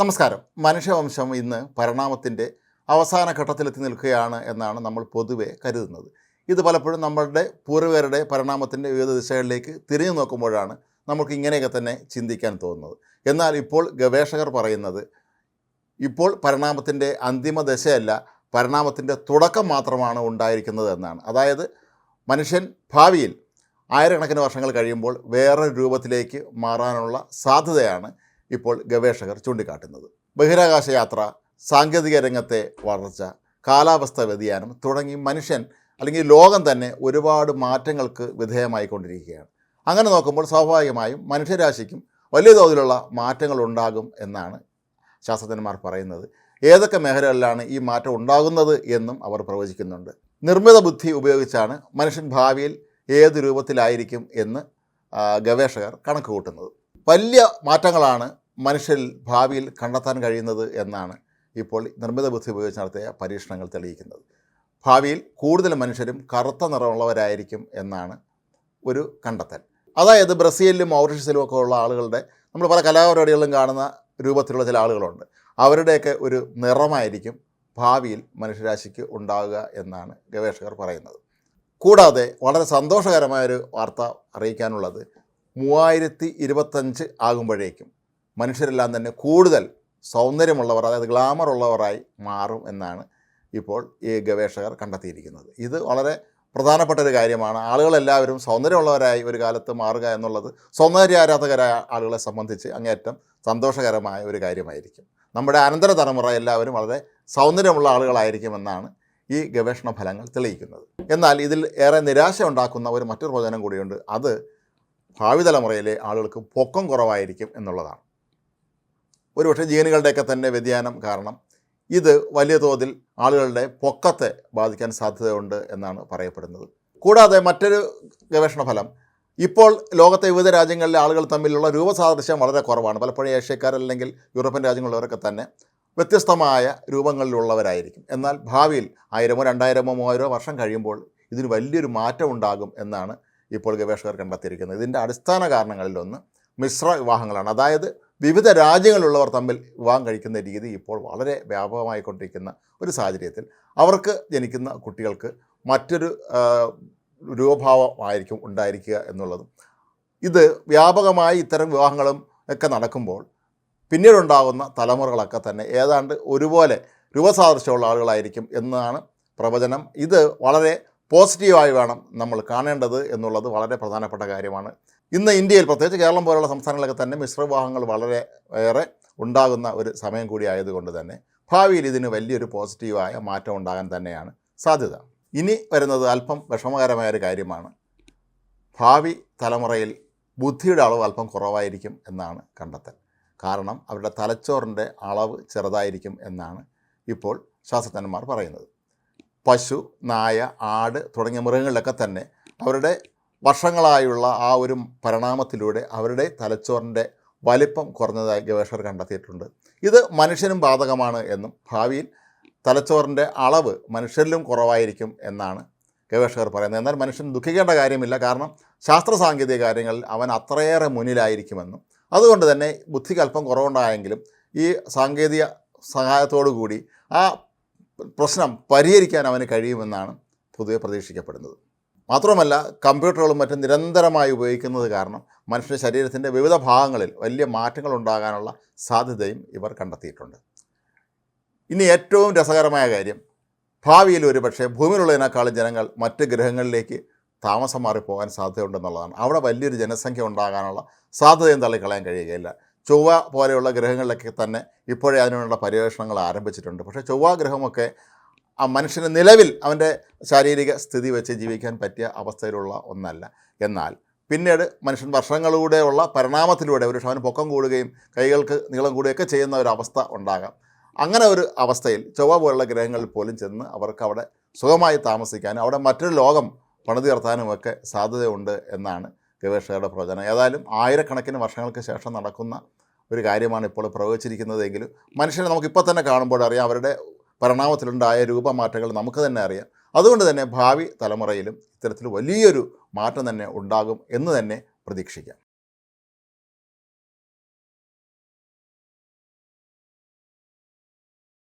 നമസ്കാരം. മനുഷ്യവംശം ഇന്ന് പരിണാമത്തിന്റെ അവസാന ഘട്ടത്തിലെത്തി നിൽക്കുകയാണ് എന്നാണ് നമ്മൾ പൊതുവെ കരുതുന്നത്. ഇത് പലപ്പോഴും നമ്മളുടെ പൂർവികരുടെ പരിണാമത്തിന്റെ വിവിധ ദിശകളിലേക്ക് തിരിഞ്ഞു നോക്കുമ്പോഴാണ് നമുക്ക് ഇങ്ങനെയൊക്കെ തന്നെ ചിന്തിക്കാൻ തോന്നുന്നത്. എന്നാൽ ഇപ്പോൾ ഗവേഷകർ പറയുന്നത് ഇപ്പോൾ പരിണാമത്തിന്റെ അന്തിമ ദശയല്ല പരിണാമത്തിന്റെ തുടക്കം മാത്രമാണ് ഉണ്ടായിരിക്കുന്നത് എന്നാണ്. അതായത് മനുഷ്യൻ ഭാവിയിൽ ആയിരക്കണക്കിന് വർഷങ്ങൾ കഴിയുമ്പോൾ വേറൊരു രൂപത്തിലേക്ക് മാറാനുള്ള സാധ്യതയാണ് ഇപ്പോൾ ഗവേഷകർ ചൂണ്ടിക്കാട്ടുന്നത്. ബഹിരാകാശ യാത്ര സാങ്കേതിക രംഗത്തെ വളർച്ച കാലാവസ്ഥ വ്യതിയാനം തുടങ്ങി മനുഷ്യൻ അല്ലെങ്കിൽ ലോകം തന്നെ ഒരുപാട് മാറ്റങ്ങൾക്ക് വിധേയമായിക്കൊണ്ടിരിക്കുകയാണ്. അങ്ങനെ നോക്കുമ്പോൾ സ്വാഭാവികമായും മനുഷ്യരാശിക്കും വലിയ തോതിലുള്ള മാറ്റങ്ങൾ ഉണ്ടാകും എന്നാണ് ശാസ്ത്രജ്ഞന്മാർ പറയുന്നത്. ഏതൊക്കെ മേഖലകളിലാണ് ഈ മാറ്റം ഉണ്ടാകുന്നത് എന്നും അവർ പ്രവചിക്കുന്നുണ്ട്. നിർമ്മിത ബുദ്ധി ഉപയോഗിച്ചാണ് മനുഷ്യൻ ഭാവിയിൽ ഏത് രൂപത്തിലായിരിക്കും എന്ന് ഗവേഷകർ കണക്ക് കൂട്ടുന്നത് വലിയ മാറ്റങ്ങളാണ് മനുഷ്യരിൽ ഭാവിയിൽ കണ്ടെത്താൻ കഴിയുന്നത് എന്നാണ് ഇപ്പോൾ നിർമ്മിത ബുദ്ധി ഉപയോഗിച്ച് നടത്തിയ പരീക്ഷണങ്ങൾ തെളിയിക്കുന്നത്. ഭാവിയിൽ കൂടുതൽ മനുഷ്യരും കറുത്ത നിറമുള്ളവരായിരിക്കും എന്നാണ് ഒരു കണ്ടെത്തൽ. അതായത് ബ്രസീലിലും മൗറീഷ്യസിലും ഒക്കെ ഉള്ള ആളുകളുടെ നമ്മൾ പല കലാപരിപാടികളിലും കാണുന്ന രൂപത്തിലുള്ള ചില ആളുകളുണ്ട്. അവരുടെയൊക്കെ ഒരു നിറമായിരിക്കും ഭാവിയിൽ മനുഷ്യരാശിക്ക് ഉണ്ടാകുക എന്നാണ് ഗവേഷകർ പറയുന്നത്. കൂടാതെ വളരെ സന്തോഷകരമായൊരു വാർത്ത അറിയിക്കാനുള്ളത് മൂവായിരത്തി ഇരുപത്തഞ്ച് ആകുമ്പോഴേക്കും മനുഷ്യരെല്ലാം തന്നെ കൂടുതൽ സൗന്ദര്യമുള്ളവർ അതായത് ഗ്ലാമർ ഉള്ളവരായി മാറും എന്നാണ് ഇപ്പോൾ ഈ ഗവേഷകർ കണ്ടെത്തിയിരിക്കുന്നത്. ഇത് വളരെ പ്രധാനപ്പെട്ട ഒരു കാര്യമാണ്. ആളുകളെല്ലാവരും സൗന്ദര്യമുള്ളവരായി ഒരു കാലത്ത് മാറുക എന്നുള്ളത് സൗന്ദര്യ ആരാധകരായ ആളുകളെ സംബന്ധിച്ച് അങ്ങേറ്റം സന്തോഷകരമായ ഒരു കാര്യമായിരിക്കും. നമ്മുടെ അനന്തര തലമുറ എല്ലാവരും വളരെ സൗന്ദര്യമുള്ള ആളുകളായിരിക്കുമെന്നാണ് ഈ ഗവേഷണ ഫലങ്ങൾ തെളിയിക്കുന്നത്. എന്നാൽ ഇതിൽ ഏറെ നിരാശ ഉണ്ടാക്കുന്ന ഒരു മറ്റൊരു പ്രചോദനം കൂടിയുണ്ട്. അത് ഭാവി തലമുറയിലെ ആളുകൾക്ക് പൊക്കം കുറവായിരിക്കും എന്നുള്ളതാണ്. ഒരുപക്ഷെ ജീനുകളുടെയൊക്കെ തന്നെ വ്യതിയാനം കാരണം ഇത് വലിയ തോതിൽ ആളുകളുടെ പൊക്കത്തെ ബാധിക്കാൻ സാധ്യതയുണ്ട് എന്നാണ് പറയപ്പെടുന്നത്. കൂടാതെ മറ്റൊരു ഗവേഷണ ഫലം ഇപ്പോൾ ലോകത്തെ വിവിധ രാജ്യങ്ങളിലെ ആളുകൾ തമ്മിലുള്ള രൂപസാദൃശ്യം വളരെ കുറവാണ്. പലപ്പോഴും ഏഷ്യക്കാരല്ലെങ്കിൽ യൂറോപ്യൻ രാജ്യങ്ങളിലവരൊക്കെ തന്നെ വ്യത്യസ്തമായ രൂപങ്ങളിലുള്ളവരായിരിക്കും. എന്നാൽ ഭാവിയിൽ ആയിരമോ രണ്ടായിരമോ മൂവായിരമോ വർഷം കഴിയുമ്പോൾ ഇതിന് വലിയൊരു മാറ്റം ഉണ്ടാകും എന്നാണ് ഇപ്പോൾ ഗവേഷകർ കണ്ടെത്തിയിരിക്കുന്നത്. ഇതിന്റെ അടിസ്ഥാന കാരണങ്ങളിലൊന്ന് മിശ്ര വിവാഹങ്ങളാണ്. അതായത് വിവിധ രാജ്യങ്ങളിലുള്ളവർ തമ്മിൽ വിവാഹം കഴിക്കുന്ന രീതി ഇപ്പോൾ വളരെ വ്യാപകമായിക്കൊണ്ടിരിക്കുന്ന ഒരു സാഹചര്യത്തിൽ അവർക്ക് ജനിക്കുന്ന കുട്ടികൾക്ക് മറ്റൊരു രൂപഭാവമായിരിക്കും ഉണ്ടായിരിക്കുക എന്നുള്ളതും. ഇത് വ്യാപകമായി ഇത്തരം വിവാഹങ്ങളും ഒക്കെ നടക്കുമ്പോൾ പിന്നീടുണ്ടാകുന്ന തലമുറകളൊക്കെ തന്നെ ഏതാണ്ട് ഒരുപോലെ രൂപസാദൃശ്യമുള്ള ആളുകളായിരിക്കും എന്നാണ് പ്രവചനം. ഇത് വളരെ പോസിറ്റീവായി വേണം നമ്മൾ കാണേണ്ടത് എന്നുള്ളത് വളരെ പ്രധാനപ്പെട്ട കാര്യമാണ്. ഇന്ന് ഇന്ത്യയിൽ പ്രത്യേകിച്ച് കേരളം പോലുള്ള സംസ്ഥാനങ്ങളിലൊക്കെ തന്നെ മിശ്രവിവാഹങ്ങൾ വളരെ ഏറെ ഉണ്ടാകുന്ന ഒരു സമയം കൂടി ആയതുകൊണ്ട് തന്നെ ഭാവിയിൽ ഇതിന് വലിയൊരു പോസിറ്റീവായ മാറ്റം ഉണ്ടാകാൻ തന്നെയാണ് സാധ്യത. ഇനി വരുന്നത് അല്പം വിഷമകരമായ ഒരു കാര്യമാണ്. ഭാവി തലമുറയിൽ ബുദ്ധിയുടെ അളവ് അല്പം കുറവായിരിക്കും എന്നാണ് കണ്ടെത്തൽ. കാരണം അവരുടെ തലച്ചോറിന്റെ അളവ് ചെറുതായിരിക്കും എന്നാണ് ഇപ്പോൾ ശാസ്ത്രജ്ഞന്മാർ പറയുന്നത്. പശു നായ ആട് തുടങ്ങിയ മൃഗങ്ങളിലൊക്കെ തന്നെ അവരുടെ വർഷങ്ങളായുള്ള ആ ഒരു പരിണാമത്തിലൂടെ അവരുടെ തലച്ചോറിന്റെ വലിപ്പം കുറഞ്ഞതായി ഗവേഷകർ കണ്ടെത്തിയിട്ടുണ്ട്. ഇത് മനുഷ്യനും ബാധകമാണ് എന്നും ഭാവിയിൽ തലച്ചോറിന്റെ അളവ് മനുഷ്യരിലും കുറവായിരിക്കും എന്നാണ് ഗവേഷകർ പറയുന്നത്. എന്നാൽ മനുഷ്യൻ ദുഃഖിക്കേണ്ട കാര്യമില്ല. കാരണം ശാസ്ത്ര സാങ്കേതിക കാര്യങ്ങളിൽ അവൻ അത്രയേറെ മുന്നിലായിരിക്കുമെന്നും അതുകൊണ്ട് തന്നെ ബുദ്ധിക്ക് അല്പം കുറവുണ്ടായെങ്കിലും ഈ സാങ്കേതിക സഹായത്തോടു കൂടി ആ പ്രശ്നം പരിഹരിക്കാൻ അവന് കഴിയുമെന്നാണ് പൊതുവെ പ്രതീക്ഷിക്കപ്പെടുന്നത്. മാത്രമല്ല കമ്പ്യൂട്ടറുകളും മറ്റും നിരന്തരമായി ഉപയോഗിക്കുന്നത് കാരണം മനുഷ്യ ശരീരത്തിന്റെ വിവിധ ഭാഗങ്ങളിൽ വലിയ മാറ്റങ്ങൾ ഉണ്ടാകാനുള്ള സാധ്യതയും ഇവർ കണ്ടെത്തിയിട്ടുണ്ട്. ഇനി ഏറ്റവും രസകരമായ കാര്യം ഭാവിയിൽ ഒരുപക്ഷെ ഭൂമിയിലുള്ളതിനേക്കാളും ജനങ്ങൾ മറ്റ് ഗ്രഹങ്ങളിലേക്ക് താമസം മാറിപ്പോകാൻ സാധ്യതയുണ്ടെന്നുള്ളതാണ്. അവിടെ വലിയൊരു ജനസംഖ്യ ഉണ്ടാകാനുള്ള സാധ്യതയും തള്ളിക്കളയാൻ കഴിയുകയില്ല. ചൊവ്വ പോലെയുള്ള ഗ്രഹങ്ങളിലൊക്കെ തന്നെ ഇപ്പോഴേ അതിനുള്ള പര്യവേഷണങ്ങൾ ആരംഭിച്ചിട്ടുണ്ട്. പക്ഷേ ചൊവ്വ ഗ്രഹമൊക്കെ ആ മനുഷ്യന് നിലവിൽ അവന്റെ ശാരീരിക സ്ഥിതി വെച്ച് ജീവിക്കാൻ പറ്റിയ അവസ്ഥയിലുള്ള ഒന്നല്ല. എന്നാൽ പിന്നീട് മനുഷ്യൻ വർഷങ്ങളിലൂടെയുള്ള പരിണാമത്തിലൂടെ ഒരു അവന് പൊക്കം കൂടുകയും കൈകൾക്ക് നീളം കൂടുകയൊക്കെ ചെയ്യുന്ന ഒരു അവസ്ഥ ഉണ്ടാകാം. അങ്ങനെ ഒരു അവസ്ഥയിൽ ചൊവ്വ പോലുള്ള ഗ്രഹങ്ങളിൽ പോലും ചെന്ന് അവർക്ക് അവിടെ സുഖമായി താമസിക്കാനും അവിടെ മറ്റൊരു ലോകം പണിതീർത്താനുമൊക്കെ സാധ്യതയുണ്ട് എന്നാണ് ഗവേഷകരുടെ പ്രവചനം. ഏതായാലും ആയിരക്കണക്കിന് വർഷങ്ങൾക്ക് ശേഷം നടക്കുന്ന ഒരു കാര്യമാണ് ഇപ്പോൾ പ്രവചിച്ചിരിക്കുന്നതെങ്കിലും മനുഷ്യനെ നമുക്കിപ്പോൾ തന്നെ കാണുമ്പോൾ അറിയാം അവരുടെ പരിണാമത്തിലുണ്ടായ രൂപമാറ്റങ്ങൾ നമുക്ക് തന്നെ അറിയാം. അതുകൊണ്ട് തന്നെ ഭാവി തലമുറയിലും ഇത്തരത്തിൽ വലിയൊരു മാറ്റം തന്നെ ഉണ്ടാകും എന്ന് തന്നെ പ്രതീക്ഷിക്കാം.